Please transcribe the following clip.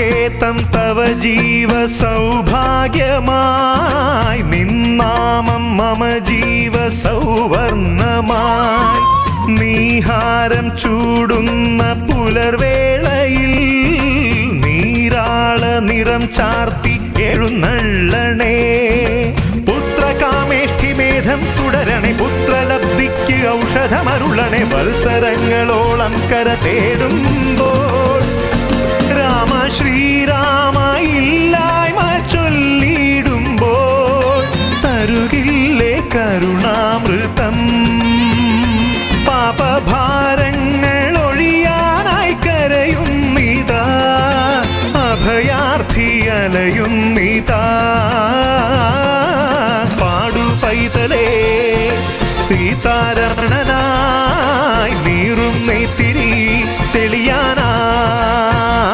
സാകേതം തവ ജീവ സൗഭാഗ്യമായി. നിന്നാമം മമ ജീവ സൗവർണമായി. നീഹാരം ചൂടുന്ന പുലർവേളയിൽ നീരാള നിറം ചാർത്തി എഴുന്നള്ളണേ. പുത്രകാമേഷ്ഠിമേധം തുടരണേ. പുത്രലബ്ധിക്ക് ഔഷധമരുളണേ. വത്സരങ്ങളോളം കര തേടുമ്പോൾ കരുണാമൃതം പാപഭാരങ്ങൾ ഒഴിയാനായി കരയുന്നിതാ അഭയാർത്ഥി അലയുന്നിതാ പാടു പൈതലേ നെയ്ത്ത